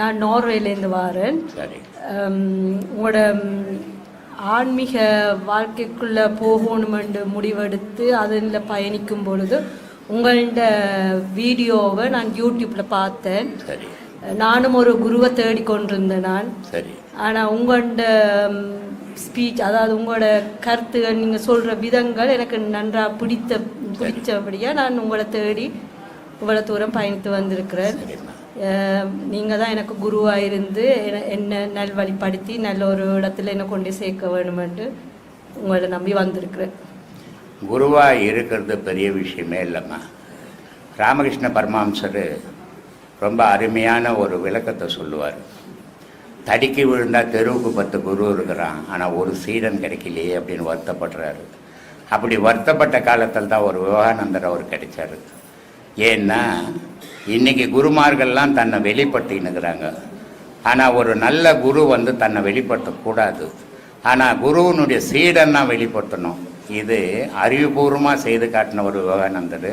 நான் நார்வேலேருந்து வாரேன். உங்களோட ஆன்மீக வாழ்க்கைக்குள்ள போகணுமென்று முடிவெடுத்து அதில் பயணிக்கும் பொழுது உங்களோட வீடியோவை நான் யூடியூப்ல பார்த்தேன். நானும் ஒரு குருவை தேடிக்கொண்டிருந்தேன் நான். சரி. ஆனால் உங்களோட ஸ்பீச் அதாவது உங்களோட கருத்துகள் நீங்கள் சொல்கிற விதங்கள் எனக்கு நன்றாக பிடித்த பிடிச்சபடியாக நான் உங்களை தேடி இவ்வளோ தூரம் பயணித்து வந்திருக்கிறேன். நீங்கள் தான் எனக்கு குருவாக இருந்து என்னை என்ன நல்வழிப்படுத்தி நல்ல ஒரு இடத்துல என்னை கொண்டு சேர்க்க வேணுமென்று உங்களை நம்பி வந்திருக்கிறேன். குருவாக இருக்கிறது பெரிய விஷயமே இல்லைம்மா. ராமகிருஷ்ண பரமாம்சர் ரொம்ப அருமையான ஒரு விளக்கத்தை சொல்லுவார். தடிக்கு விழுந்தா தெருவுக்கு பத்து குரு இருக்கிறான் ஆனால் ஒரு சீடன் கிடைக்கலையே அப்படின்னு வருத்தப்படுறாரு. அப்படி வருத்தப்பட்ட காலத்தில் தான் ஒரு விவேகானந்தர் அவர் கிடைச்சாரு. ஏன்னா இன்னைக்கு குருமார்கள்லாம் தன்னை வெளிப்படுத்தினுக்கிறாங்க ஆனால் ஒரு நல்ல குரு வந்து தன்னை வெளிப்படுத்தக்கூடாது. ஆனால் குருவினுடைய சீடன் தான் வெளிப்படுத்தணும். இது அறிவுபூர்வமாக செய்து காட்டின ஒரு விவேகானந்தர்.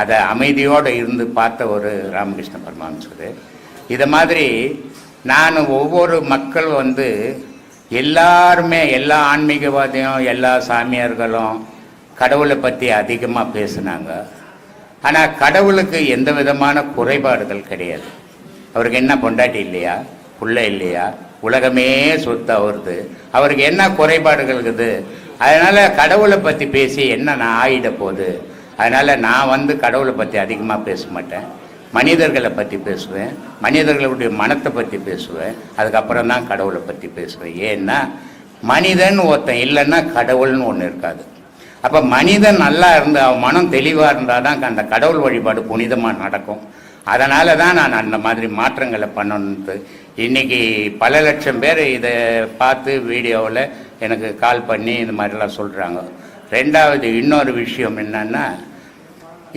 அதை அமைதியோடு இருந்து பார்த்த ஒரு ராமகிருஷ்ண பரமஹம்சர். இதை மாதிரி நான் ஒவ்வொரு மக்கள் வந்து எல்லாருமே எல்லா ஆன்மீகவாதியும் எல்லா சாமியார்களும் கடவுளை பற்றி அதிகமாக பேசுனாங்க. ஆனால் கடவுளுக்கு எந்த விதமான குறைபாடுகள் கிடையாது. அவருக்கு என்ன பொண்டாட்டி இல்லையா? புள்ள இல்லையா? உலகமே சொத்து அவருது. அவருக்கு என்ன குறைபாடுகள் இருக்குது? அதனால் கடவுளை பற்றி பேசி என்ன நான் ஆயிட போகுது? அதனால் நான் வந்து கடவுளை பற்றி அதிகமாக பேச மாட்டேன். மனிதர்களை பற்றி பேசுவேன். மனிதர்களுடைய மனத்தை பற்றி பேசுவேன். அதுக்கப்புறம் தான் கடவுளை பற்றி பேசுவேன். ஏன்னா மனிதன் ஒருத்தன் இல்லைன்னா கடவுள்னு ஒன்று இருக்காது. அப்போ மனிதன் நல்லா இருந்து அவன் மனம் தெளிவாக இருந்தால் தான் அந்த கடவுள் வழிபாடு புனிதமாக நடக்கும். அதனால தான் நான் அந்த மாதிரி மாற்றங்களை பண்ணணுன்ட்டு இன்னைக்கு பல லட்சம் பேர் இதை பார்த்து வீடியோவில் எனக்கு கால் பண்ணி இந்த மாதிரிலாம் சொல்கிறாங்க ரெண்டாவது இன்னொரு விஷயம் என்னன்னா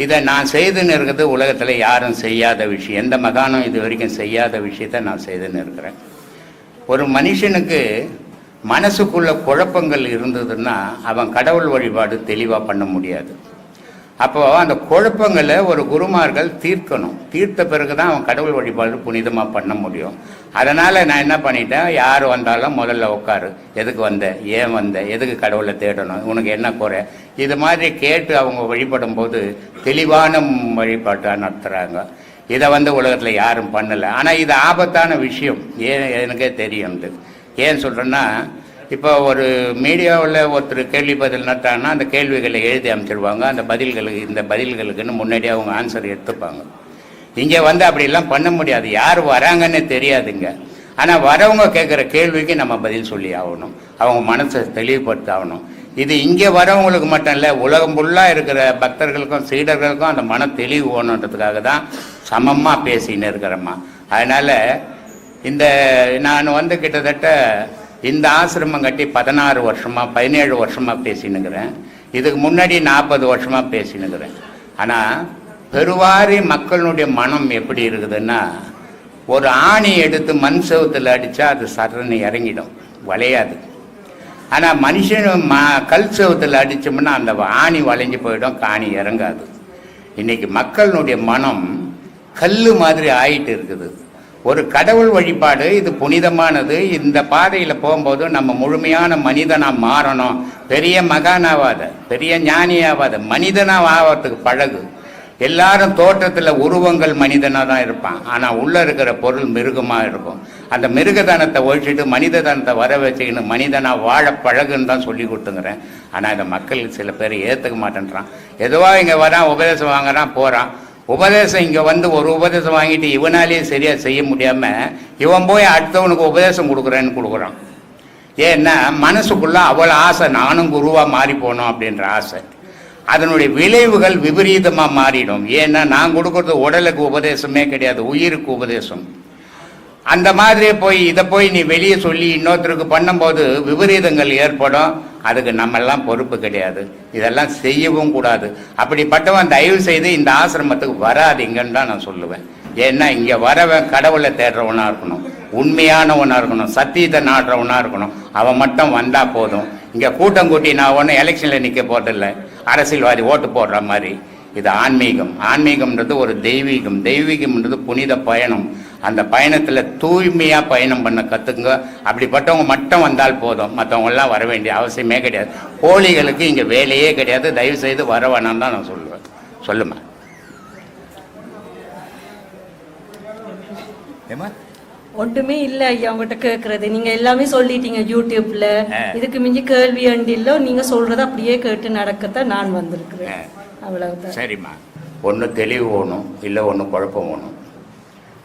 இதை நான் செய்துன்னு இருக்கிறது உலகத்தில் யாரும் செய்யாத விஷயம். எந்த மகானும் இது வரைக்கும் செய்யாத விஷயத்தை நான் செய்துன்னு இருக்கிறேன். ஒரு மனுஷனுக்கு மனசுக்குள்ள குழப்பங்கள் இருந்ததுன்னா அவன் கடவுள் வழிபாடு தெளிவாக பண்ண முடியாது. அப்போ அந்த குழப்பங்களை ஒரு குருமார்கள் தீர்க்கணும். தீர்த்த பிறகு தான் அவன் கடவுள் வழிபாடு புனிதமாக பண்ண முடியும். அதனால் நான் என்ன பண்ணிட்டேன்? யார் வந்தாலும் முதல்ல உட்காரு. எதுக்கு வந்த? ஏன் வந்த? எதுக்கு கடவுளை தேடணும்? உனக்கு என்ன குறை? இது மாதிரி கேட்டு அவங்க வழிபடும் போது தெளிவான வழிபாட்டாக நடத்துகிறாங்க இதை வந்து உலகத்தில் யாரும் பண்ணலை. ஆனால் இது ஆபத்தான விஷயம். ஏன்? எனக்கே தெரியும் இது. ஏன் சொல்கிறேன்னா இப்போ ஒரு மீடியாவில் ஒருத்தர் கேள்வி பதில் நட்டாங்கன்னா அந்த கேள்விகளை எழுதி அமைச்சிடுவாங்க அந்த பதில்களுக்கு இந்த பதில்களுக்குன்னு முன்னாடியே அவங்க ஆன்சர் எடுத்துப்பாங்க. இங்கே வந்து அப்படிலாம் பண்ண முடியாது. யார் வராங்கன்னு தெரியாதுங்க. ஆனால் வரவங்க கேட்குற கேள்விக்கு நம்ம பதில் சொல்லி ஆகணும். அவங்க மனசை தெளிவுபடுத்த ஆகணும் இது இங்கே வரவங்களுக்கு மட்டும் இல்லை உலகம் ஃபுல்லாக இருக்கிற பக்தர்களுக்கும் சீடர்களுக்கும் அந்த மன தெளிவு ஓணுன்றதுக்காக தான் சமமாக பேசின்னு இருக்கிறோம்மா அதனால் இந்த நான் வந்து கிட்டத்தட்ட இந்த ஆசிரமம் கட்டி பதினாறு வருஷமாக பதினேழு வருஷமாக பேசினுக்கிறேன். இதுக்கு முன்னாடி நாற்பது வருஷமாக பேசினுக்கிறேன். ஆனால் பெருவாரி மக்களுடைய மனம் எப்படி இருக்குதுன்னா ஒரு ஆணி எடுத்து மண் செவத்தில் அடித்தா அது சரணி இறங்கிடும். வளையாது. ஆனால் மனுஷன் ம கல் செவத்தில் அடித்தோம்னா அந்த ஆணி வளைஞ்சு போயிடும் காணி இறங்காது. இன்னைக்கு மக்களுடைய மனம் கல் மாதிரி ஆயிட்டு இருக்குது. ஒரு கடவுள் வழிபாடு இது புனிதமானது. இந்த பாதையில் போகும்போது நம்ம முழுமையான மனிதனாக மாறணும். பெரிய மகானாவாத பெரிய ஞானியாவாத மனிதனாக ஆகிறதுக்கு பழகு. எல்லாரும் தோற்றத்தில் உருவங்கள் மனிதனாக தான் இருப்பான். ஆனால் உள்ளே இருக்கிற பொருள் மிருகமாக இருக்கும். அந்த மிருகதனத்தை ஒழிச்சிட்டு மனித தனத்தை வர வச்சுக்கின்னு மனிதனாக வாழ பழகுன்னு தான் சொல்லி கொடுத்துங்கிறேன். ஆனால் இதை மக்கள் சில பேர் ஏற்றுக்க மாட்டேன்றான். எதுவாக இங்கே வரான் உபதேசம் வாங்குறான் போகிறான் உபதேசம் இங்கே வந்து ஒரு உபதேசம் வாங்கிட்டு இவனாலேயே சரியாக செய்ய முடியாமல் இவன் போய் அடுத்தவனுக்கு உபதேசம் கொடுக்குறேன்னு கொடுக்குறான். ஏன்னா மனசுக்குள்ளே அவ்வளோ ஆசை நானும் குருவாக மாறி போகணும் அப்படின்ற ஆசை. அதனுடைய விளைவுகள் விபரீதமாக மாறிடும். ஏன்னா நான் கொடுக்கறது உடலுக்கு உபதேசமே கிடையாது உயிருக்கு உபதேசம். அந்த மாதிரி போய் இதை போய் நீ வெளியே சொல்லி இன்னொருத்தருக்கு பண்ணும்போது விபரீதங்கள் ஏற்படும். அதுக்கு நம்மெல்லாம் பொறுப்பு கிடையாது. இதெல்லாம் செய்யவும் கூடாது. அப்படிப்பட்டவன் தயவு செய்து இந்த ஆசிரமத்துக்கு வராதிங்கன்னு தான் நான் சொல்லுவேன். ஏன்னா இங்கே வரவன் கடவுளை தேடுறவனாக இருக்கணும். உண்மையானவனாக இருக்கணும். சத்தியத்தை நாடுறவனாக இருக்கணும். அவன் மட்டும் வந்தால் போதும். இங்கே கூட்டம் கூட்டி நான் ஒன்றும் எலெக்ஷனில் நிற்க போறதில்ல. அரசியல்வாதி ஓட்டு போடுற மாதிரி. இது ஆன்மீகம். ஆன்மீகம்ன்றது ஒரு தெய்வீகம். தெய்வீகம்ன்றது புனித பயணம். அந்த பயணத்தில் தூய்மையாக பயணம் பண்ண கற்றுக்குங்க அப்படிப்பட்டவங்க மட்டும் வந்தால் போதும். மற்றவங்கெல்லாம் வர வேண்டிய அவசியமே கிடையாது. போலிகளுக்கு இங்கே வேலையே கிடையாது. தயவு செய்து வர வேணாம்னு தான் நான் சொல்லுவேன். சொல்லுமா? ஏமா ஒன்றுமே இல்ல ஐயா உங்ககிட்ட கேக்குறது நீங்க எல்லாமே சொல்லிட்டீங்க யூடியூப்ல. இதுக்கு மிஞ்சி கேள்வி அண்டில்ல நீங்க சொல்றத அப்படியே கேட்டு நடக்கத்தான் நான் வந்திருக்கிறேன். அவ்வளவுதான். சரிம்மா. ஒன்று தெளிவு வேணும் இல்லை ஒன்று குழப்பம் வேணும்.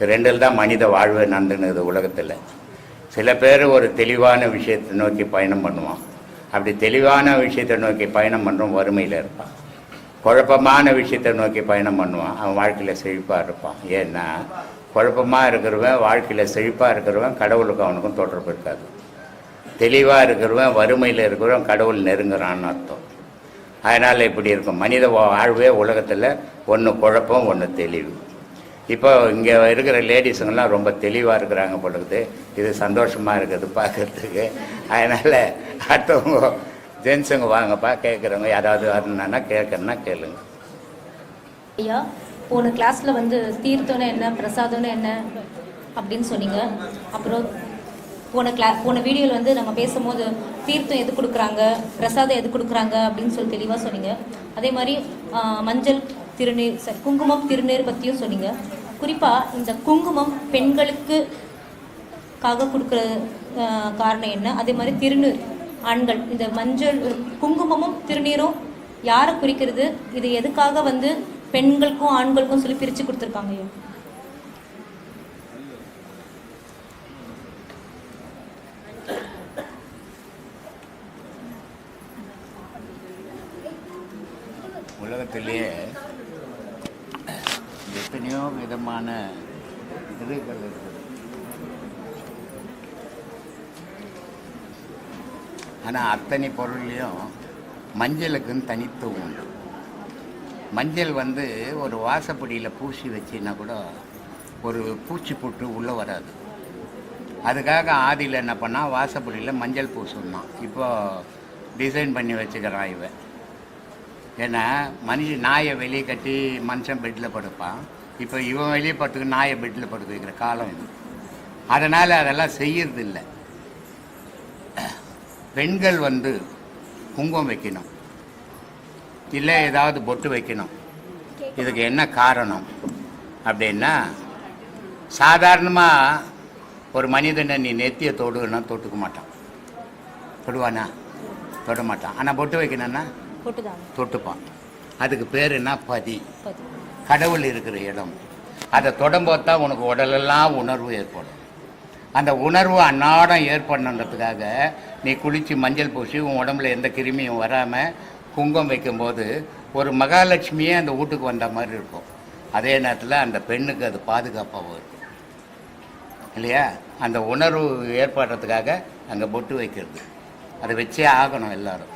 ரெண்டில் தான் மனித வாழ்வு நடந்துனுது உலகத்தில். சில பேர் ஒரு தெளிவான விஷயத்தை நோக்கி பயணம் பண்ணுவான். அப்படி தெளிவான விஷயத்தை நோக்கி பயணம் பண்ணுறோம் வறுமையில் இருப்பான். குழப்பமான விஷயத்தை நோக்கி பயணம் பண்ணுவான். அவன் வாழ்க்கையில் செழிப்பாக இருப்பான். ஏன்னா குழப்பமாக இருக்கிறவன் வாழ்க்கையில் செழிப்பாக இருக்கிறவன் கடவுளுக்கு அவனுக்கும் தொடர்பு இருக்காது. தெளிவாக இருக்கிறவன் வறுமையில் இருக்கிறவன் கடவுள் நெருங்குறான்னு அர்த்தம். அதனால் இப்படி இருக்கும். மனித வாழ்வே உலகத்தில் ஒன்று குழப்பம் ஒன்று தெளிவு. இப்போ இங்கே இருக்கிற லேடிஸுங்கெல்லாம் ரொம்ப தெளிவாக இருக்கிறாங்க பொழுது இது சந்தோஷமாக இருக்குது பார்க்குறதுக்கு அதனால் அடுத்தவங்க ஜென்ஸுங்க வாங்கப்பா கேட்குறவங்க யாராவது வரணுன்னா கேட்கணுன்னா கேளுங்க. ஐயா போன கிளாஸில் வந்து தீர்த்தம்னா என்ன பிரசாதம்னா என்ன அப்படின்னு சொன்னீங்க. அப்புறம் போன கிளா போன வீடியோவில் வந்து நம்ம பேசும்போது தீர்த்தம் எது கொடுக்குறாங்க பிரசாதம் எது கொடுக்குறாங்க அப்படின்னு சொல்லி தெளிவாக சொன்னீங்க. அதே மாதிரி மஞ்சள் திருநீர் குங்குமம் திருநீர் பற்றியும் சொன்னீங்க. குறிப்பாக இந்த குங்குமம் பெண்களுக்கு காக கொடுக்குற காரணம் என்ன? அதே மாதிரி திருநீர் ஆண்கள் இந்த மஞ்சள் குங்குமமும் திருநீரும் யாரை குறிக்கிறது? இது எதுக்காக வந்து பெண்களுக்கும் ஆண்களுக்கும் சொல்லி பிரித்து கொடுத்துருக்காங்க ஐயா? உலகத்திலேயே எத்தனையோ விதமான இதுகள் இருக்குது. ஆனால் அத்தனை பொருள்லையும் மஞ்சளுக்குன்னு தனித்துவம் உண்டு. மஞ்சள் வந்து ஒரு வாசப்படியில் பூசி வச்சின்னா கூட ஒரு பூச்சி புட்டு உள்ளே வராது. அதுக்காக ஆதியில் என்ன பண்ணால் வாசப்படியில் மஞ்சள் பூசணும் இப்போது டிசைன் பண்ணி வச்சுக்கிறான் இவன். ஏன்னா மனுஷன் நாயை வெளியே கட்டி மனுஷன் பெட்டில் படுப்பான். இப்போ இவன் வெளியே படுத்துக்கு நாயை பெட்டில் படுக்க வைக்கிற காலம் இது. அதனால் அதெல்லாம் செய்யறது இல்லை பெண்கள் வந்து குங்குமம் வைக்கணும். இல்லை ஏதாவது பொட்டு வைக்கணும். இதுக்கு என்ன காரணம்? அப்படின்னா சாதாரணமாக ஒரு மனிதனை நீ நெத்தியை தொடுன்னா தொட்டுக்க மாட்டான். தொடுவானா? தொட மாட்டான். ஆனால் பொட்டு வைக்கணும்னா தொட்டுப்பான். அதுக்கு பேர் என்ன? பதி. கடவுள் இருக்கிற இடம். அதை தொடம்போது தான் உனக்கு உடலெல்லாம் உணர்வு ஏற்படும். அந்த உணர்வு அன்னாடம் ஏற்படணுன்றதுக்காக நீ குளித்து மஞ்சள் பூசி உன் உடம்புல எந்த கிருமியும் வராமல் குங்குமம் வைக்கும்போது ஒரு மகாலட்சுமியே அந்த வீட்டுக்கு வந்த மாதிரி இருக்கும். அதே நேரத்தில் அந்த பெண்ணுக்கு அது பாதுகாப்பாகவும் இருக்கும். இல்லையா? அந்த உணர்வு ஏற்படுறதுக்காக அங்கே பொட்டு வைக்கிறது. அதை வச்சே ஆகணும் எல்லோரும்.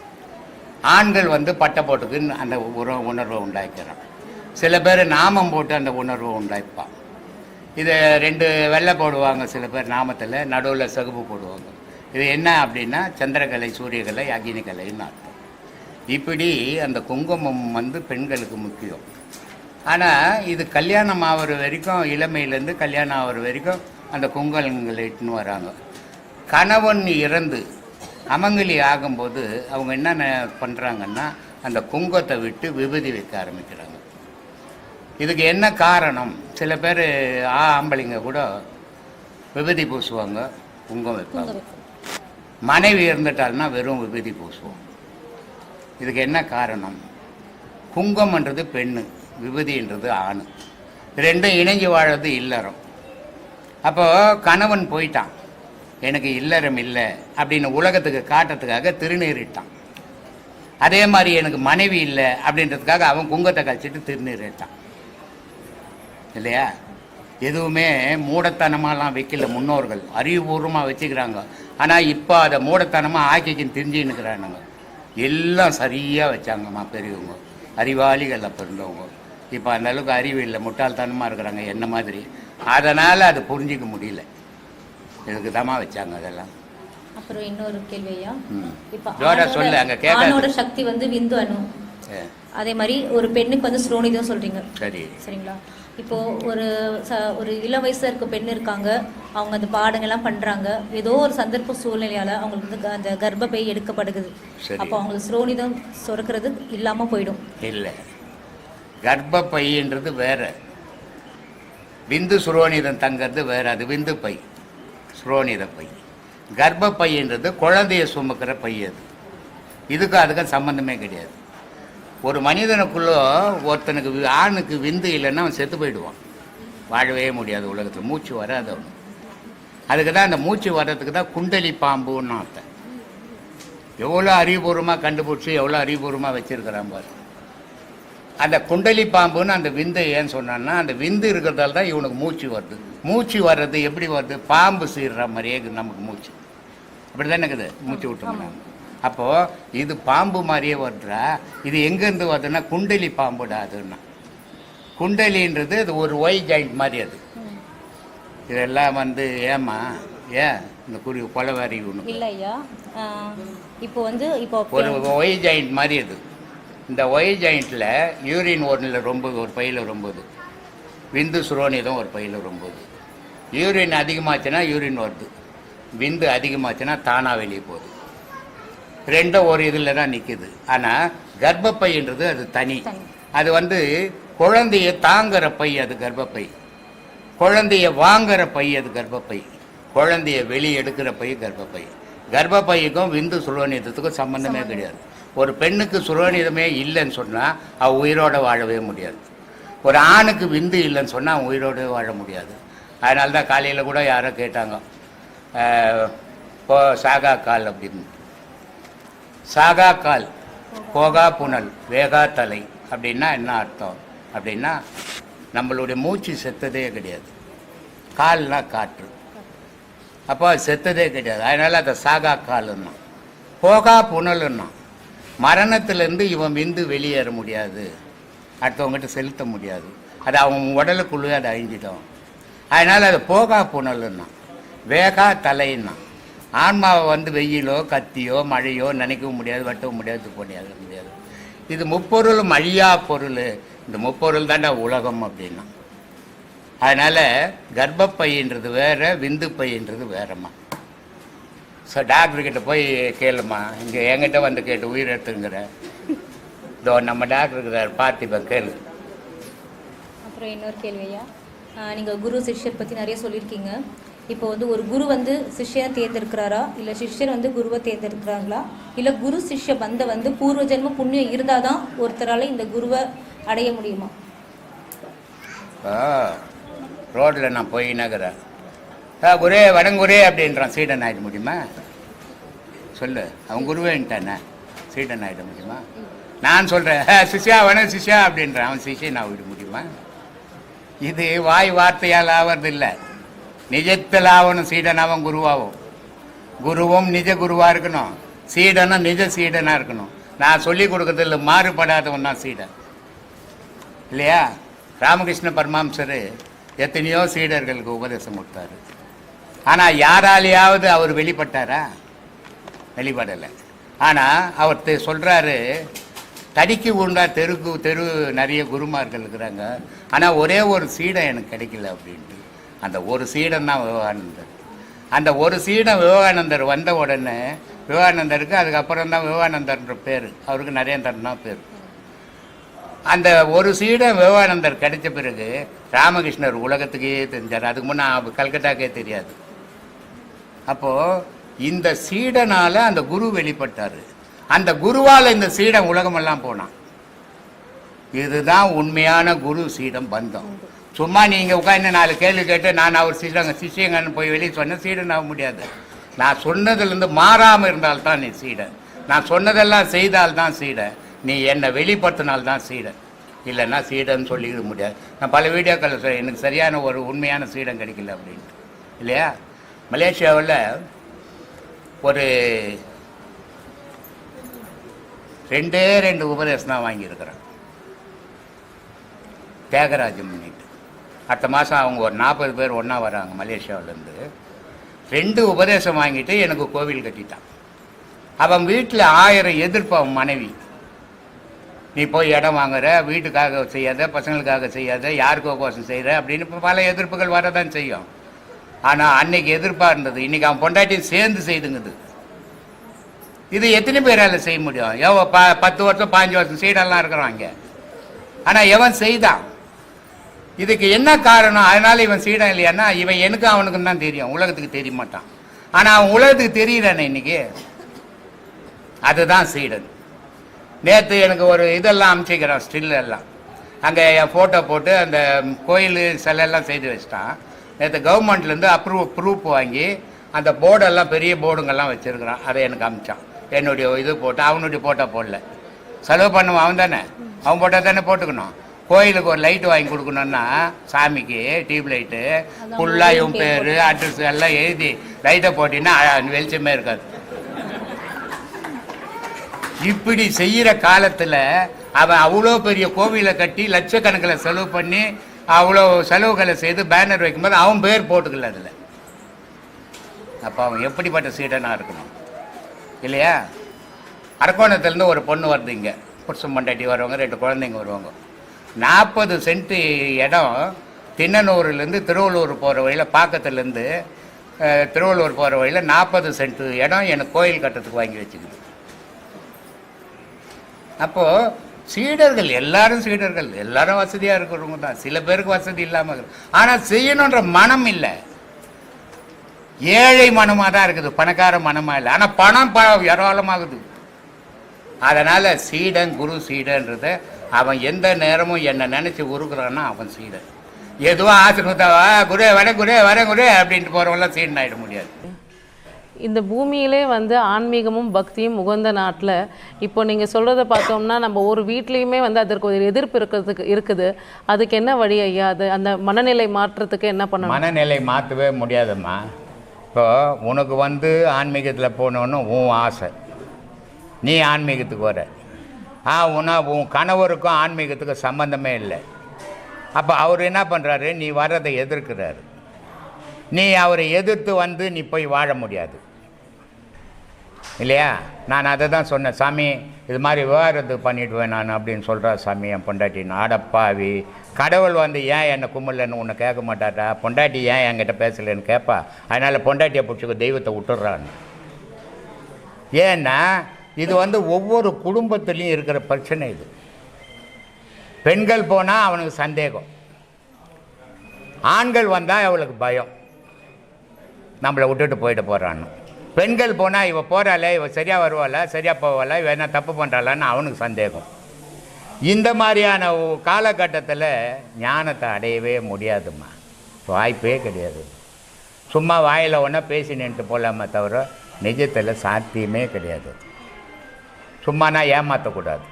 ஆண்கள் வந்து பட்டை போட்டுக்குன்னு அந்த உற உணர்வை உண்டாக்கிறான் சில பேர் நாமம் போட்டு அந்த உணர்வு உண்டாய்ப்பான். இதை ரெண்டு வெள்ளை போடுவாங்க சில பேர் நாமத்தில் நடுவில் சகுப்பு போடுவாங்க. இது என்ன அப்படின்னா சந்திரகலை சூரியகலை அக்னிகலைன்னு அர்த்தம். இப்படி அந்த குங்குமம் வந்து பெண்களுக்கு முக்கியம். ஆனால் இது கல்யாணம் ஆகிற வரைக்கும் இளமையிலேருந்து கல்யாணம் ஆகிற வரைக்கும் அந்த குங்குமங்களை இட்டுன்னு வராங்க. கணவன் இறந்து அமங்கலி ஆகும்போது அவங்க என்ன பண்ணுறாங்கன்னா அந்த குங்கத்தை விட்டு விபதி வைக்க ஆரம்பிக்கிறாங்க. இதுக்கு என்ன காரணம்? சில பேர் ஆ ஆம்பளைங்க கூட விபூதி பூசுவாங்க குங்குமம் வைப்பாங்க. மனைவி இருந்துட்டாள்னா வெறும் விபூதி பூசுவோம். இதுக்கு என்ன காரணம்? குங்கம்ன்றது பெண்ணு விபூதின்றது ஆண். ரெண்டும் இணைஞ்சு வாழறது இல்லறம். அப்போ கணவன் போயிட்டான். எனக்கு இல்லறம் இல்லை அப்படின்னு உலகத்துக்கு காட்டுறதுக்காக திருநீரிட்டான் அதே மாதிரி எனக்கு மனைவி இல்லை அப்படின்றதுக்காக அவன் குங்கத்தை கழிச்சிட்டு திருநீரிட்டான் இல்லையா? எதுவுமே மூடத்தனமாலாம் வைக்கல முன்னோர்கள். அறிவுபூர்வமாக வச்சுக்கிறாங்க. ஆனால் இப்போ அதை மூடத்தனமாக ஆக்கிக்கின்னு தெரிஞ்சுன்னுக்கிறானுங்க. எல்லாம் சரியாக வச்சாங்கம்மா பெரியவங்க. அறிவாளிகள் அப்போ இருந்தவங்க. இப்போ அந்த அளவுக்கு அறிவு இல்லை. முட்டாள்தனமாக இருக்கிறாங்க என்ன மாதிரி. அதனால் அது புரிஞ்சிக்க முடியல. இதுக்கு தாம்மா வச்சாங்க அதெல்லாம். அப்புறம் இன்னொரு கேள்வி ஐயா. ம். இப்ப சொல்லு, அங்க. ஆணோட சக்தி வந்து விந்து அணு. அதே மாதிரி ஒரு பெண்ணுக்கு வந்து ஸ்ரோனிதம் சொல்றீங்க. சரி. சரிங்களா? இப்போ ஒரு ச ஒரு இள வயசுல இருக்க பெண் இருக்காங்க. அவங்க அந்த பாடங்கள்லாம் பண்றாங்க. ஏதோ ஒரு சந்தர்ப்ப சூழ்நிலையால அவங்களுக்கு வந்து அந்த கர்ப்பப்பை எடுக்கப்படுகிறது. அப்போ அவங்களுக்கு ஸ்ரோனிதம் சுரக்கிறது இல்லாம போயிடும். இல்லை. கர்ப்பப்பைன்றது வேற. விந்து சுரோனிதம் தங்கிறது வேற. அது விந்து பை. சுரோனித பை. கர்ப்பப்பைன்றது குழந்தைய சுமக்கிற பை அது. இதுக்கும் அதுக்கும் சம்மந்தமே கிடையாது. ஒரு மனிதனுக்குள்ளோ ஒருத்தனுக்கு ஆணுக்கு விந்து இல்லைன்னா அவன் செத்து போயிடுவான். வாழவே முடியாது உலகத்தில். மூச்சு வராது அவனுக்கு. அதுக்கு தான் அந்த மூச்சு வர்றதுக்கு தான் குண்டலி பாம்புன்னு அர்த்தம். எவ்வளோ அறிவுபூர்வமாக கண்டுபிடிச்சி எவ்வளோ அறிவுபூர்வமாக வச்சுருக்கிறான் பாரு. அந்த குண்டலி பாம்புன்னு அந்த விந்தை ஏன் சொன்னான்னா அந்த விந்து இருக்கிறதால தான் இவனுக்கு மூச்சு வருது. மூச்சு வர்றது எப்படி வருது? பாம்பு சீர்ற மாதிரியே இருக்குது நமக்கு மூச்சு. அப்படி தானே இருக்குது? மூச்சு விட்டோம்னா. அப்போது இது பாம்பு மாதிரியே வருதுடா இது எங்கேருந்து வருதுன்னா குண்டலி பாம்புடா அதுன்னா. குண்டலின்றது அது ஒரு ஒய் ஜாயிண்ட் மாதிரி அது. இதெல்லாம் வந்து ஏமா ஏன் இந்த குறி கொலவாரி ஒன்று இல்ல ஐயா இப்போ வந்து இப்போ ஒரு ஒய் ஜாயிண்ட் மாதிரி அது. இந்த ஒய் ஜாயிண்ட்டில் யூரின் ஒன்றில் ரொம்ப ஒரு பையில் ரொம்பது விந்து சுரோனிதம் ஒரு பையில் ரொம்பது யூரின் அதிகமாச்சுன்னா யூரின் வருது. விந்து அதிகமாச்சுன்னா தானாக வெளியே போகுது. ரெண்டும் ஒரு இதில் தான் நிற்கிது ஆனால் கர்ப்பப்பைன்றது அது தனி. அது வந்து குழந்தைய தாங்குற பை அது கர்ப்பப்பை. குழந்தைய வாங்குற பை அது கர்ப்பப்பை. குழந்தைய வெளியே எடுக்கிற பை கர்ப்பப்பை. கர்ப்பப்பைக்கும் விந்து சுரோனிதத்துக்கும் சம்பந்தமே கிடையாது. ஒரு பெண்ணுக்கு சுரோனிதமே இல்லைன்னு சொன்னால் அவள் உயிரோட வாழவே முடியாது. ஒரு ஆணுக்கு விந்து இல்லைன்னு சொன்னால் அவன் உயிரோடவே வாழ முடியாது. அதனால தான் காலையில் கூட யாரோ கேட்டாங்க அஹ், போ சாகா கால் அப்படின்னு. சாகா கால் போகா புனல் வேகா தலை. அப்படின்னா என்ன அர்த்தம்? அப்படின்னா நம்மளுடைய மூச்சு செத்ததே கிடையாது. கால்னா காற்று. அப்போ அது செத்ததே கிடையாது. அதனால் அதை சாகா காலுன்னா. போகா புனலுன்னா மரணத்திலேருந்து இவன் விந்து வெளியேற முடியாது. அடுத்தவங்ககிட்ட செலுத்த முடியாது. அது அவன் உடலுக்குள்ளேயே அது அழிஞ்சிடும். அதனால் அது போகா புனலுன்னா வேகா தலைன்னா ஆன்மாவை வந்து வெயிலோ கத்தியோ மழையோ நினைக்கவும் முடியாது வெட்டவும் முடியாது முடியாது முடியாது. இது முப்பொருளும் அழியா பொருள். இந்த முப்பொருள் தாண்டா உலகம் அப்படின்னா. அதனால் கர்ப்பப்பைன்றது வேறு விந்து பையன்றது வேறம்மா. ஸோ டாக்டர்கிட்ட போய் கேளுமா இங்கே என்கிட்ட வந்து கேட்டு உயிர் எடுத்துங்கிற இதோ நம்ம டாக்டர் இருக்கிறார் பார்த்திபன் கேளு. அப்புறம் இன்னொரு கேள்வி நீங்கள் குரு சிஷ்யர் பற்றி நிறைய சொல்லியிருக்கீங்க. இப்போ வந்து ஒரு குரு வந்து சிஷ்யனை தேர்ந்தெடுக்கிறாரா? இல்லை சிஷ்யர் வந்து குருவை தேர்ந்தெடுக்கிறாங்களா இல்லை குரு சிஷ்ய பந்த வந்து பூர்வ ஜென்ம புண்ணியம் இருந்தாதான் ஒருத்தரால் இந்த குருவை அடைய முடியுமா? ரோட்டில் நான் போய் நகரேன் ஆ குரே வடங்குரே அப்படின்றான். சீடன் ஆகிட முடியுமா? சொல்லு. அவன் குருவேன்ட்டானே. சீடன் ஆகிட முடியுமா? நான் சொல்கிறேன் சிஷ்யா வேணும் சிஷ்யா அப்படின்றான். அவன் சிஷ்யன் ஆகிட முடியுமா? இது வாய் வார்த்தையால் ஆவறதில்லை. நிஜத்தில் ஆகணும் சீடன் அவன் குருவாகும் குருவும் நிஜ குருவாக இருக்கணும். சீடனும் நிஜ சீடனாக இருக்கணும். நான் சொல்லி கொடுக்கறதில்ல மாறுபடாதவன் தான் சீடன். இல்லையா? ராமகிருஷ்ண பரமாம்சர் எத்தனையோ சீடர்களுக்கு உபதேசம் கொடுத்தாரு. ஆனால் யாராலையாவது அவர் வெளிப்பட்டாரா? வெளிப்படலை. ஆனால் அவர் சொல்கிறாரு தடிக்கு உண்டா தெருக்கு தெரு நிறைய குருமார்கள் இருக்கிறாங்க. ஆனால் ஒரே ஒரு சீடை எனக்கு கிடைக்கல அப்படின்ட்டு. அந்த ஒரு சீடன் தான் விவேகானந்தர். அந்த ஒரு சீடன் விவேகானந்தர் வந்த உடனே விவேகானந்தருக்கு அதுக்கப்புறம் தான் விவேகானந்தர்ன்ற பேர். அவருக்கு நரேந்திரன் தான் பேர். அந்த ஒரு சீடன் விவேகானந்தர் கிடைச்ச பிறகு ராமகிருஷ்ணர் உலகத்துக்கே தெரிஞ்சார். அதுக்கு முன்னே கல்கட்டாக்கே தெரியாது. அப்போது இந்த சீடனால் அந்த குரு வெளிப்பட்டார். அந்த குருவால் இந்த சீடன் உலகமெல்லாம் போனான். இதுதான் உண்மையான குரு சீடம் பந்தம். சும்மா நீங்கள் உட்காந்து நாலு கேள்வி கேட்டு நான் அவர் சீடங்க சிஷியங்கன்னு போய் வெளியே சொன்ன சீடன் ஆக முடியாது. நான் சொன்னதுலேருந்து மாறாமல் இருந்தால்தான் நீ சீடன். நான் சொன்னதெல்லாம் செய்தால் தான் சீடன். நீ என்னை வெளிப்படுத்தினால்தான் சீடன். இல்லைன்னா சீடன்னு சொல்லிக்க முடியாது. நான் பல வீடியோக்களில் சொல்ல எனக்கு சரியான ஒரு உண்மையான சீடன் கிடைக்கல அப்படின்ட்டு. இல்லையா? மலேசியாவில் ஒரு ரெண்டே ரெண்டு உபதேசம் தான் வாங்கியிருக்கிறேன். தியாகராஜம் பண்ணிட்டு அடுத்த மாதம் அவங்க ஒரு நாற்பது பேர் ஒன்றா வராங்க மலேசியாவிலேருந்து. ரெண்டு உபதேசம் வாங்கிட்டு எனக்கு கோவில் கட்டிட்டான். அவன் வீட்டில் ஆயிரம் எதிர்ப்பு அவன் மனைவி. நீ போய் இடம் வாங்குற வீட்டுக்காக செய்யாத பசங்களுக்காக செய்யாத யாருக்கோ கோசம் செய்கிற அப்படின்னு இப்போ பல எதிர்ப்புகள் வரதான் செய்யும். ஆனால் அன்னைக்கு எதிர்ப்பாக இருந்தது. இன்னைக்கு அவன் பொண்டாட்டியும் சேர்ந்து செய்துங்குது. இது எத்தனை பேரால் செய்ய முடியும்? எவ ப பத்து வருஷம் பாஞ்சு வருஷம் சீடெல்லாம் இருக்கிறாங்க ஆனால் எவன் செய்தான்? இதுக்கு என்ன காரணம்? அதனால இவன் சீடன் இல்லையான்னா இவன் எனக்கு அவனுக்கும் தான் தெரியும். உலகத்துக்கு தெரிய மாட்டான் ஆனால் அவன் உலகத்துக்கு தெரியறானே இன்னைக்கு. அதுதான் சீடன். நேற்று எனக்கு ஒரு இதெல்லாம் அனுப்பிச்சிக்கிறான் ஸ்டில் எல்லாம். அங்கே என் ஃபோட்டோ போட்டு அந்த கோயில் சிலையெல்லாம் செய்து வச்சிட்டான். நேற்று கவர்மெண்ட்லேருந்து அப்ரூவ் ப்ரூஃப் வாங்கி அந்த போர்டெல்லாம் பெரிய போர்டுங்கெல்லாம் வச்சுருக்கிறான். அதை எனக்கு அமிச்சான் என்னுடைய இது போட்டு அவனுடைய ஃபோட்டோ போடல. செலவு பண்ணுவான் அவன் தானே. அவன் போட்டால் தானே போட்டுக்கணும். கோயிலுக்கு ஒரு லைட் வாங்கி கொடுக்கணுன்னா சாமிக்கு டியூப் லைட்டு ஃபுல்லாக இவன் பேர் அட்ரஸ் எல்லாம் எழுதி லைட்டை போட்டின்னா வெளிச்சமே இருக்காது. இப்படி செய்யற காலத்துல அவன் அவ்வளோ பெரிய கோவிலை கட்டி லட்சக்கணக்கில் செலவு பண்ணி அவ்வளோ செலவுகளை செய்து பேனர் வைக்கும்போது அவன் பேர் போட்டுக்கல அதில். அப்போ அவன் எப்படிப்பட்ட சீடனா இருக்கணும்? இல்லையா? அரக்கோணத்துலேருந்து ஒரு பொண்ணு வருது இங்கே. புருஷன் பொண்டாட்டி வருவாங்க ரெண்டு குழந்தைங்க வருவாங்க. நாற்பது சென்ட் இடம் திண்ணனூர்லேருந்து திருவள்ளூர் போகிற வழியில் பாக்கத்துலேருந்து திருவள்ளூர் போகிற வழியில் நாற்பது சென்ட் இடம் எனக்கு கோயில் கட்டத்துக்கு வாங்கி வச்சுக்குது. அப்போது சீடர்கள் எல்லாரும் சீடர்கள் எல்லாரும் வசதியாக இருக்கிறவங்க தான். சில பேருக்கு வசதி இல்லாமல் இருக்கு. ஆனால் செய்யணுன்ற மனம் இல்லை. ஏழை மனமாக தான் இருக்குது பணக்கார மனமாக இல்லை. ஆனால் பணம் ப ஏராளமாகுது. அதனால் சீடன் குரு சீடன்றதை அவன் எந்த நேரமும் என்னை நினைச்சு உருக்குறான்னா அவன் சீடன். எதுவும் ஆசிரமத்தை வா குரு வர குரு வர குரு அப்படின்ட்டு போறவங்களாம் சீடன் ஆயிட முடியாது. இந்த பூமியிலே வந்து ஆன்மீகமும் பக்தியும் உகந்த நாட்டில் இப்போ நீங்கள் சொல்கிறத பார்த்தோம்னா நம்ம ஒரு வீட்லேயுமே வந்து அதற்கு ஒரு எதிர்ப்பு இருக்கிறதுக்கு இருக்குது. அதுக்கு என்ன வழி ஐயா? அது அந்த மனநிலை மாற்றத்துக்கு என்ன பண்ணணும்? மனநிலை மாற்றவே முடியாதும்மா. இப்போ உனக்கு வந்து ஆன்மீகத்தில் போகணுன்னு உன் ஆசை. நீ ஆன்மீகத்துக்கு வர. ஆ உனா உன் கணவருக்கும் ஆன்மீகத்துக்கும் சம்மந்தமே இல்லை. அப்போ அவர் என்ன பண்ணுறாரு நீ வர்றதை எதிர்க்கிறாரு. நீ அவரை எதிர்த்து வந்து நீ போய் வாழ முடியாது. இல்லையா? நான் அதை தான் சொன்னேன். சாமி இது மாதிரி விவகாரத்துக்கு பண்ணிவிடுவேன் நான் அப்படின்னு சொல்கிறா சாமி என் பொண்டாட்டி. நாடப்பாவி கடவுள் வந்து ஏன் என்னை கும்பலன்னு உன்னை கேட்க மாட்டாட்டா பொண்டாட்டி ஏன் என்கிட்ட பேசலைன்னு கேட்பா? அதனால் பொண்டாட்டியை பிடிச்சிக்க தெய்வத்தை விட்டுறான்னு ஏன்னா இது வந்து ஒவ்வொரு குடும்பத்துலேயும் இருக்கிற பிரச்சனை இது. பெண்கள் போனால் அவனுக்கு சந்தேகம். ஆண்கள் வந்தால் அவளுக்கு பயம். நம்மளை விட்டுட்டு போயிட்டு போகிறான்னு பெண்கள் போனால் இவள் போகிறாளே இவள் சரியாக வருவாளா சரியாக போவாளா இவ என்ன தப்பு பண்ணுறாளான்னு அவனுக்கு சந்தேகம். இந்த மாதிரியான காலகட்டத்தில் ஞானத்தை அடையவே முடியாதும்மா. வாய்ப்பே கிடையாது. சும்மா வாயில் ஒன்றா பேசி நின்றுட்டு போகலாமே தவிர நிஜத்தில் சாத்தியமே கிடையாது. சும்மானா ஏமாற்றக்கூடாது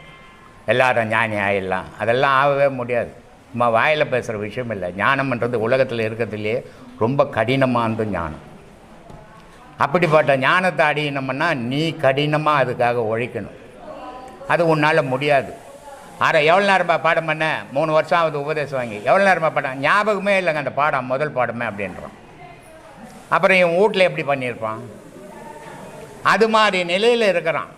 எல்லாரும் ஞானி ஆயிடலாம் அதெல்லாம் ஆகவே முடியாது. சும்மா வாயில் பேசுகிற விஷயம் இல்லை ஞானம்ன்றது உலகத்தில் இருக்கிறதுலேயே ரொம்ப கடினமானது ஞானம். அப்படிப்பட்ட ஞானத்தை அடையணும்னா நீ கடினமாக அதுக்காக உழைக்கணும். அது உன்னால் முடியாது. ஆற எவ்வளோ நேரமா பாடம் பண்ண? மூணு வருஷம் ஆகுது உபதேசம் வாங்கி. எவ்வளோ நேரமா பாடம் ஞாபகமே இல்லைங்க அந்த பாடம் முதல் பாடமே அப்படின்றான். அப்புறம் இவன் வீட்டில் எப்படி பண்ணியிருப்பான்? அது மாதிரி நிலையில் இருக்கிறான்.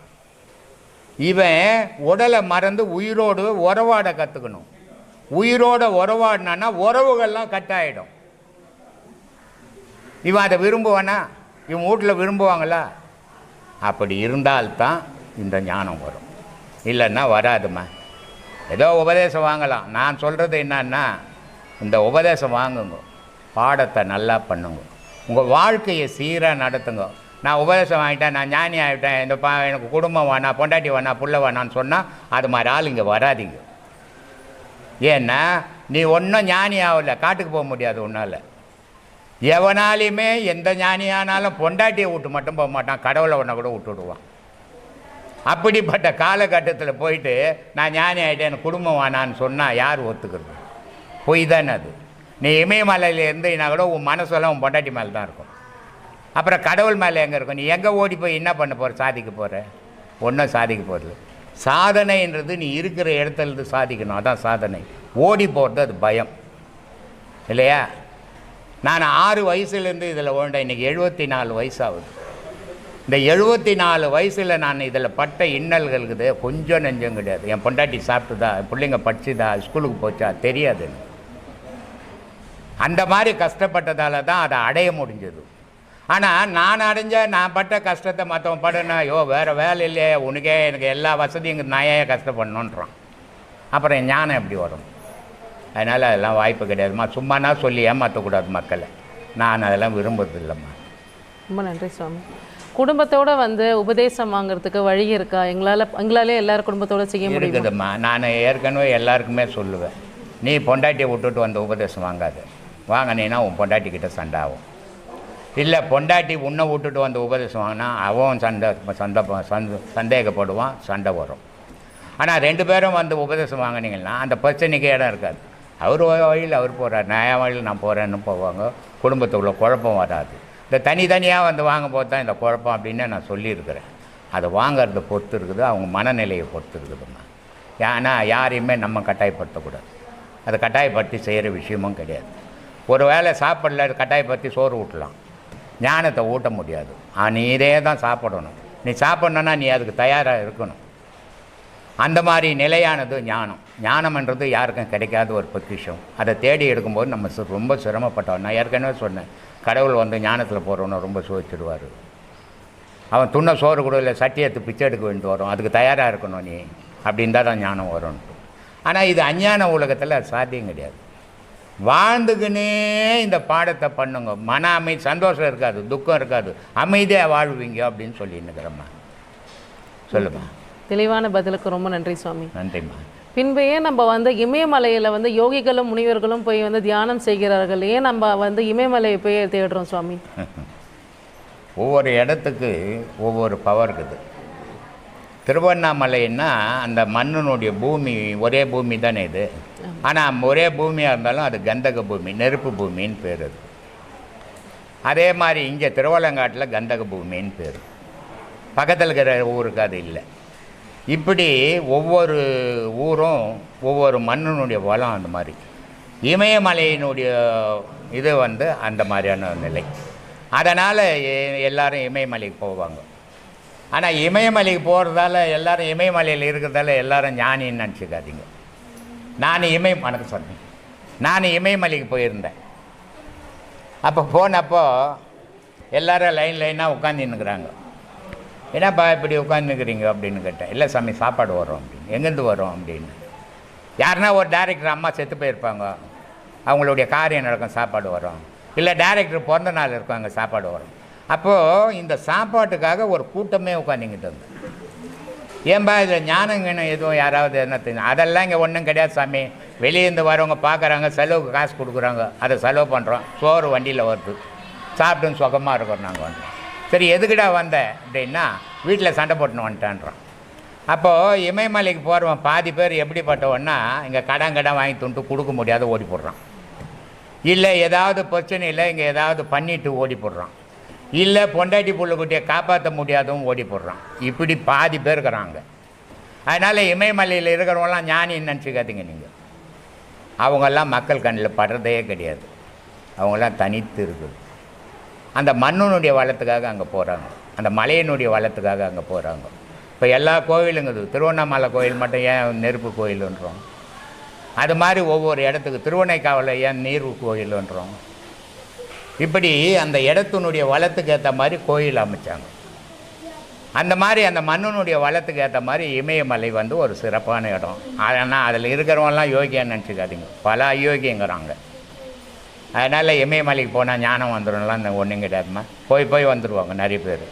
இவன் உடலை மறந்து உயிரோடு உறவாட கற்றுக்கணும் உயிரோட உறவாடினான்னா உறவுகள்லாம் கட்டாயிடும். இவன் அதை விரும்புவானா? இவன் வீட்டில் விரும்புவாங்களா? அப்படி இருந்தால்தான் இந்த ஞானம் வரும். இல்லைன்னா வராதும்மா. ஏதோ உபதேசம் வாங்கலாம். நான் சொல்கிறது என்னன்னா இந்த உபதேசம் வாங்குங்க. பாடத்தை நல்லா பண்ணுங்க. உங்கள் வாழ்க்கையை சீராக நடத்துங்க. நான் உபதேசம் வாங்கிட்டேன் நான் ஞானி ஆகிட்டேன் இந்த பா எனக்கு குடும்பம் வேணாம் பொண்டாட்டி வேணாம் புள்ள வேணான்னு சொன்னால் அது மாதிரி ஆள் இங்கே வராதீங்க. ஏன்னா நீ ஒன்றும் ஞானி ஆகல காட்டுக்கு போக முடியாது உன்னால். எவனாலையுமே எந்த ஞானியானாலும் பொண்டாட்டியை விட்டு மட்டும் போக மாட்டான் கடவுளை ஒன்றை கூட விட்டுடுவான் அப்படிப்பட்ட காலகட்டத்தில் போயிட்டு நான் ஞானி ஆகிட்டேன் எனக்கு குடும்பம் வேணான்னு சொன்னால் யார் ஒத்துக்கிறது? பொய் தானே அது. நீ இமயமலையில் இருந்தீங்கன்னா கூட உன் மனசெல்லாம் உன் பொண்டாட்டி மேலே தான் இருக்கும். அப்புறம் கடவுள் மேலே எங்கே இருக்கும்? நீ எங்கே ஓடி போய் என்ன பண்ண போகிற சாதிக்க போகிற ஒன்றும் சாதிக்க போகிறது சாதனைன்றது நீ இருக்கிற இடத்துலேருந்து சாதிக்கணும். அதான் சாதனை. ஓடி போகிறது அது பயம். இல்லையா? நான் ஆறு வயசுலேருந்து இதில் ஓண்டேன் இன்றைக்கி எழுபத்தி நாலு வயசாகுது. இந்த எழுபத்தி நாலு வயசில் நான் இதில் பட்ட இன்னல்கள் இருக்குது. கொஞ்சம் நெஞ்சம் கிடையாது. என் பொண்டாட்டி சாப்பிட்டுதா? என் பிள்ளைங்க படிச்சுதா? ஸ்கூலுக்கு போச்சா? தெரியாது அந்த மாதிரி கஷ்டப்பட்டதால தான் அதை அடைய முடிஞ்சது. ஆனால் நான் அடைஞ்ச நான் பட்ட கஷ்டத்தை மற்றவன் படணும் ஐயோ வேறு வேலை இல்லையே உனக்கே எனக்கு எல்லா வசதியும் இங்கே நான் ஏன் கஷ்டப்படணுன்றான் அப்புறம் என் ஞானம் எப்படி வரும்? அதனால் அதெல்லாம் வாய்ப்பு கிடையாதும்மா சும்மானா சொல்லி ஏமாற்றக்கூடாது மக்களை. நான் அதெல்லாம் விரும்புறதில்லைம்மா. ரொம்ப நன்றி சுவாமி. குடும்பத்தோட வந்து உபதேசம் வாங்குறதுக்கு வழி இருக்கா? எங்களால் எங்களாலே எல்லாரும் குடும்பத்தோட செய்ய முடியுமா? இருக்குதும்மா. நான் ஏற்கனவே எல்லாருக்குமே சொல்லுவேன். நீ பொண்டாட்டியை விட்டுட்டு வந்த உபதேசம் வாங்காது. வாங்கினீன்னா உன் பொண்டாட்டிக்கிட்ட சண்டை ஆகும். இல்லை பொண்டாட்டி உன்னை விட்டுட்டு வந்து உபதேசம் வாங்கினா அவன் சண்டை சண்டை சந்த சந்தேகப்படுவான் சண்டை வரும். ஆனால் ரெண்டு பேரும் வந்து உபதேசம் வாங்கினீங்கன்னா அந்த பிரச்சனைக்கு இடம் இருக்காது. அவர் வழியில் அவர் போகிறார் நியாய வழியில் நான் போகிறேன்னு போவாங்க. குடும்பத்துக்குள்ள குழப்பம் வராது. இந்த தனித்தனியாக வந்து வாங்க போது தான் இந்த குழப்பம் அப்படின்னு நான் சொல்லியிருக்கிறேன். அதை வாங்கிறத பொறுத்து இருக்குது. அவங்க மனநிலையை பொறுத்து இருக்குதுங்க ஏன்னா யாரையுமே நம்ம கட்டாயப்படுத்தக்கூடாது. அதை கட்டாயப்படுத்தி செய்கிற விஷயமும் கிடையாது. ஒரு வேளை சாப்பிடல கட்டாயப்படுத்தி சோறு ஊட்டலாம். ஞானத்தை ஊட்ட முடியாது. நீரே தான் சாப்பிடணும். நீ சாப்பிட்ணுன்னா நீ அதுக்கு தயாராக இருக்கணும். அந்த மாதிரி நிலையானது ஞானம். ஞானம்ன்றது யாருக்கும் கிடைக்காத ஒரு பொக்கிஷம். அதை தேடி எடுக்கும்போது நம்ம ரொம்ப சிரமப்பட்டோம். நான் ஏற்கனவே சொன்னேன். கடவுள் வந்து ஞானத்தில் போகிறவனை ரொம்ப சோதிச்சிடுவார். அவன் துண்ண சோறு கூட இல்லை சட்டியத்து எடுத்து பிச்சை எடுக்க வேண்டி வரும். அதுக்கு தயாராக இருக்கணும் நீ. அப்படின்னு தான் ஞானம் வரும்ன்ட்டு. ஆனால் இது அஞ்ஞான உலகத்தில் சாத்தியம் கிடையாது. வாழ்ந்துக்கினே இந்த பாடத்தை பண்ணுங்க. மன அமைதி சந்தோஷம் இருக்காது துக்கம் இருக்காது. அமைதியாக வாழ்வீங்க அப்படின்னு சொல்லின்னுக்கிறேம்மா சொல்லுமா. தெளிவான பதிலுக்கு ரொம்ப நன்றி சுவாமி. நன்றிம்மா. பின்பு ஏன் நம்ம வந்து இமயமலையில வந்து யோகிகளும் முனிவர்களும் போய் வந்து தியானம் செய்கிறார்கள்? ஏன் நம்ம வந்து இமயமலையை போய் தேடுறோம் சுவாமி? ஒவ்வொரு இடத்துக்கு ஒவ்வொரு பவர் இருக்குது. திருவண்ணாமலைன்னா அந்த மண்ணினுடைய பூமி ஒரே பூமி தானே இது? ஆனால் ஒரே பூமியாக இருந்தாலும் அது கந்தக பூமி நெருப்பு பூமின்னு பேர் அது. அதே மாதிரி இங்கே திருவள்ளங்காட்டில் கந்தக பூமின்னு பேர். பக்கத்தில் இருக்கிற ஊருக்கு அது இல்லை. இப்படி ஒவ்வொரு ஊரும் ஒவ்வொரு மண்ணினுடைய வளம் அந்த மாதிரி. இமயமலையினுடைய இது வந்து அந்த மாதிரியான நிலை. அதனால் எல்லாரும் இமயமலைக்கு போவாங்க. ஆனால் இமயமலைக்கு போகிறதால எல்லாரும் இமயமலையில் இருக்கிறதால எல்லோரும் ஞானின்னு நினச்சிக்காதீங்க. நான் இமயம் வணக்கம் சொன்னேன். நான் இமயமலைக்கு போயிருந்தேன். அப்போ போனப்போ எல்லாரும் லைன் லைனாக உட்காந்துன்னுக்குறாங்க என்னப்பா இப்படி உட்காந்துக்கிறீங்க அப்படின்னு கேட்டேன். இல்லை சாமி சாப்பாடு வரும் அப்படின்னு. எங்கேருந்து வரும் அப்படின்னு. யாருன்னா ஒரு டேரக்டர் அம்மா செத்து போயிருப்பாங்க. அவங்களுடைய காரியம் நடக்கும்? சாப்பாடு வரும் இல்லை டேரக்டர் பிறந்த நாள் இருக்கும் அங்கே சாப்பாடு வரும் அப்போது இந்த சாப்பாட்டுக்காக ஒரு கூட்டமே உட்காந்துங்கிட்டு இருந்தது ஏன்பா இதில் ஞானங்கணும் எதுவும் யாராவது என்ன தெரியும்? அதெல்லாம் இங்கே ஒன்றும் கிடையாது சாமி. வெளியேருந்து வரவங்க பார்க்குறாங்க செலவுக்கு காசு கொடுக்குறாங்க. அதை செலவு பண்ணுறோம் சோறு வண்டியில் வருது. சாப்பிட்டுன்னு சுகமாக இருக்கிறோம் நாங்கள் வந்து. சரி எதுக்குடா வந்த? அப்படின்னா வீட்டில் சண்டை போட்டுன்னு வந்துட்டான்றோம் அப்போது இமயமலைக்கு போகிறவன் பாதி பேர் எப்படிப்பட்டவன்னா இங்கே கடன் கடன் வாங்கி துண்டு கொடுக்க முடியாத ஓடி போடுறான். இல்லை ஏதாவது பிரச்சனை இல்லை இங்கே ஏதாவது பண்ணிட்டு ஓடி போடுறான். இல்லை பொண்டாட்டி புள்ளுக்குட்டியை காப்பாற்ற முடியாதவும் ஓடி போடுறான். இப்படி பாதி பேர் இருக்கிறாங்க. அதனால் இமயமலையில் இருக்கிறவங்களாம் ஞானின்னு நினச்சிக்காதீங்க நீங்கள் அவங்கெல்லாம் மக்கள் கண்ணில் படுறதே கிடையாது. அவங்கெல்லாம் தனித்து இருக்குது. அந்த மண்ணினுடைய வளத்துக்காக அங்கே போகிறாங்க அந்த மலையினுடைய வளத்துக்காக அங்கே போகிறாங்க இப்போ எல்லா கோவிலுங்குது திருவண்ணாமலை கோயில் மட்டும் ஏன் நெருப்பு கோயிலுன்றோம்? அது மாதிரி ஒவ்வொரு இடத்துக்கு திருவண்ணைக்காவலில் ஏன் நீர்வு கோயிலுன்றோம்? இப்படி அந்த இடத்தினுடைய வளத்துக்கு ஏற்ற மாதிரி கோயில் அமைச்சாங்க. அந்த மாதிரி அந்த மண்ணினுடைய வளத்துக்கு ஏற்ற மாதிரி இமயமலை வந்து ஒரு சிறப்பான இடம். ஆனால் அதில் இருக்கிறவங்கலாம் யோகியான்னு நினச்சிக்காதீங்க. பல அயோக்கியங்கிறாங்க. அதனால் இமயமலைக்கு போனால் ஞானம் வந்துடும்லாம் ஒன்றும் கிடையாதும்மா போய் போய் வந்துடுவாங்க நிறைய பேர்.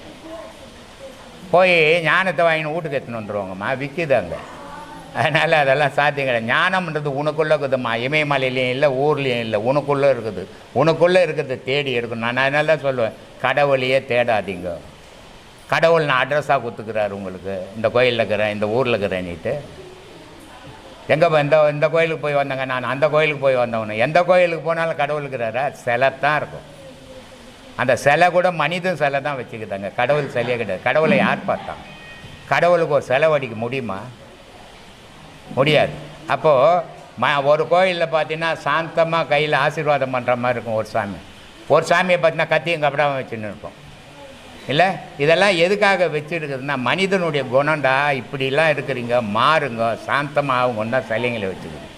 போய் ஞானத்தை வாங்கின்னு வீட்டுக்கு எடுத்துன்னு வந்துடுவாங்கம்மா விற்கிது அங்கே. அதனால் அதெல்லாம் சாத்தியம் கிடையாது. ஞானம்ன்றது உனக்குள்ளே இருக்குதும்மா. இமயமலையிலையும் இல்லை ஊர்லேயும் இல்லை உனக்குள்ளே இருக்குது. உனக்குள்ளே இருக்கிறது தேடி எடுக்கணும். நான் அதனால தான் சொல்லுவேன் கடவுளையே தேடாதீங்க. கடவுள் நான் அட்ரஸாக கொடுத்துக்கிறாரு உங்களுக்கு. இந்த கோயிலில் இருக்கிறேன் இந்த ஊரில் இருக்கிறேன்னுட்டு. எங்கே இந்த இந்த கோயிலுக்கு போய் வந்தேங்க நான். அந்த கோயிலுக்கு போய் வந்தவனு. எந்த கோயிலுக்கு போனாலும் கடவுள் இருக்கிறாரா? சிலை தான் இருக்கும். அந்த சிலை கூட மனிதன் சிலை தான் வச்சுக்கிட்டாங்க கடவுள் சிலையே கிடையாது. கடவுளை யார் பார்த்தான்? கடவுளுக்கு ஒரு சிலை வடிக்க முடியுமா? முடியாது. அப்போது ம ஒரு கோயிலில் பார்த்தீங்கன்னா சாந்தமாக கையில் ஆசீர்வாதம் பண்ணுற மாதிரி இருக்கும் ஒரு சாமி. ஒரு சாமியை பார்த்தீங்கன்னா கத்தியும் கப்படாமல் வச்சுன்னு இருக்கும் இல்லை? இதெல்லாம் எதுக்காக வச்சுருக்குதுன்னா மனிதனுடைய குணம்டா இப்படிலாம் இருக்கிறீங்க மாறுங்க சாந்தமாக தான் சிலைங்களை வச்சுக்குது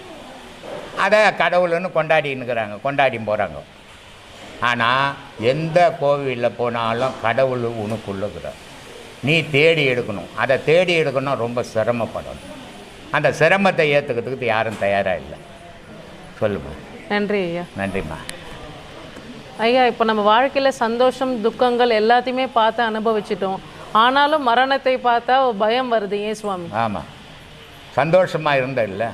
அதை கடவுள்னு கொண்டாடின்னுக்கிறாங்க கொண்டாடி போகிறாங்க ஆனால் எந்த கோவிலில் போனாலும் கடவுள் உனக்குள்ளுக்கிறார். நீ தேடி எடுக்கணும். அதை தேடி எடுக்கணும் ரொம்ப சிரமப்படணும். அந்த சிரமத்தை ஏற்றுக்கிறதுக்கு யாரும் தயாராக இல்லை. சொல்லுமா? நன்றி ஐயா. நன்றிம்மா. ஐயா இப்போ நம்ம வாழ்க்கையில் சந்தோஷம் துக்கங்கள் எல்லாத்தையுமே பார்த்து அனுபவிச்சிட்டோம். ஆனாலும் மரணத்தை பார்த்தா பயம் வருது ஏன் சுவாமி? ஆமாம் சந்தோஷமாக இருந்த இல்லை.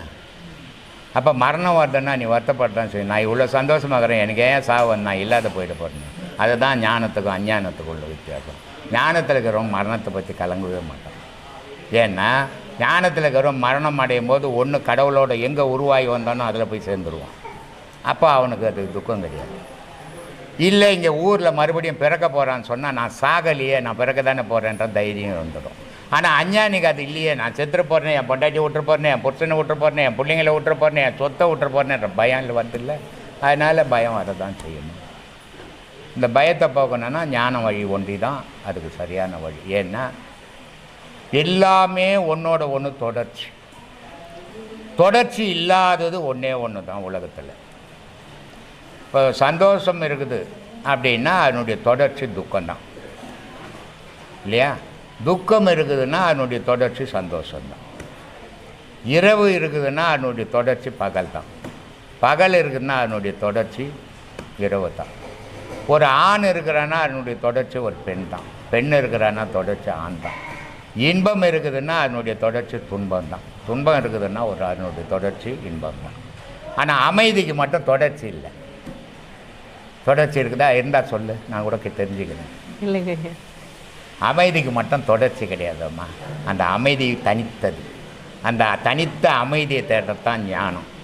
அப்போ மரணம் வருதுன்னா நீ வருத்தப்பட்டான் சரி நான் இவ்வளோ சந்தோஷமாக இருக்கிறேன். எனக்கு ஏன் சாவு நான் இல்லாத போயிட போகிறேன் அதுதான் ஞானத்துக்கும் அஞ்ஞானத்துக்கும் உள்ள வித்தியாசம். ஞானத்தில் இருக்கிறவங்க மரணத்தை பற்றி கலங்கவே மாட்டான் ஏன்னா ஞானத்தில் இருக்கிறவங்க மரணம் அடையும் போது ஒன்று கடவுளோட எங்கே உருவாகி வந்தானோ அதில் போய் சேர்ந்துருவான். அப்போ அவனுக்கு அது துக்கம் கிடையாது. இல்லை இங்கே ஊரில் மறுபடியும் பிறக்க போகிறான்னு சொன்னால் நான் சாகலையே நான் பிறக்க தானே போகிறேன்ற தைரியம் வந்துடும் ஆனால் அஞ்ஞானிக்கு அது இல்லையே. நான் செத்துற போகிறேன் என் பொண்டாட்டி விட்டுற போகிறேன் என் புருஷனை விட்டுற போகிறேன் என் பிள்ளைங்களை விட்டுற போகிறேன் என் சொத்தை விட்டுற போகிறேன்ற பயம் இல்லை வருதில்ல. அதனால் பயம் வரதான் செய்யணும் இந்த பயத்தை போக்கணும்னா ஞான வழி ஒன்றி தான் அதுக்கு சரியான வழி. ஏன்னா எல்லாமே ஒன்றோட ஒன்று தொடர்ச்சி. தொடர்ச்சி இல்லாதது ஒன்றே ஒன்று தான் உலகத்தில். இப்போ சந்தோஷம் இருக்குது அப்படின்னா அதனுடைய தொடர்ச்சி துக்கம்தான். இல்லையா? துக்கம் இருக்குதுன்னா அதனுடைய தொடர்ச்சி சந்தோஷம்தான். இரவு இருக்குதுன்னா அதனுடைய தொடர்ச்சி பகல் தான் பகல் இருக்குதுன்னா அதனுடைய தொடர்ச்சி இரவு தான் ஒரு ஆண் இருக்கிறான்னா அதனுடைய தொடர்ச்சி ஒரு பெண் தான் பெண் இருக்கிறான்னா தொடர்ச்சி ஆண் தான் இன்பம் இருக்குதுன்னா அதனுடைய தொடர்ச்சி துன்பம் தான் துன்பம் இருக்குதுன்னா ஒரு அதனுடைய தொடர்ச்சி இன்பம் தான் ஆனால் அமைதிக்கு மட்டும் தொடர்ச்சி இல்லை. தொடர்ச்சி இருக்குதா? இருந்தால் சொல்லு. நான் கூட கே- தெரிஞ்சுக்கிறேன். இல்லைங்க. அமைதிக்கு மட்டும் தொடர்ச்சி கிடையாதம்மா. அந்த அமைதி தனித்தது. அந்த தனித்த அமைதியை தேடுறதான் ஞானம்.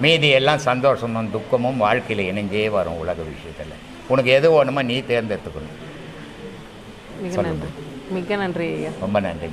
மீதி எல்லாம் சந்தோஷமும் துக்கமும் வாழ்க்கையில் இணைஞ்சே வரும் உலக விஷயத்தில். உனக்கு எது வேணுமோ நீ தேர்ந்தெடுத்துக்கணும். மிக மிக்க நன்றி நன்றி ஐயா. ரொம்ப நன்றி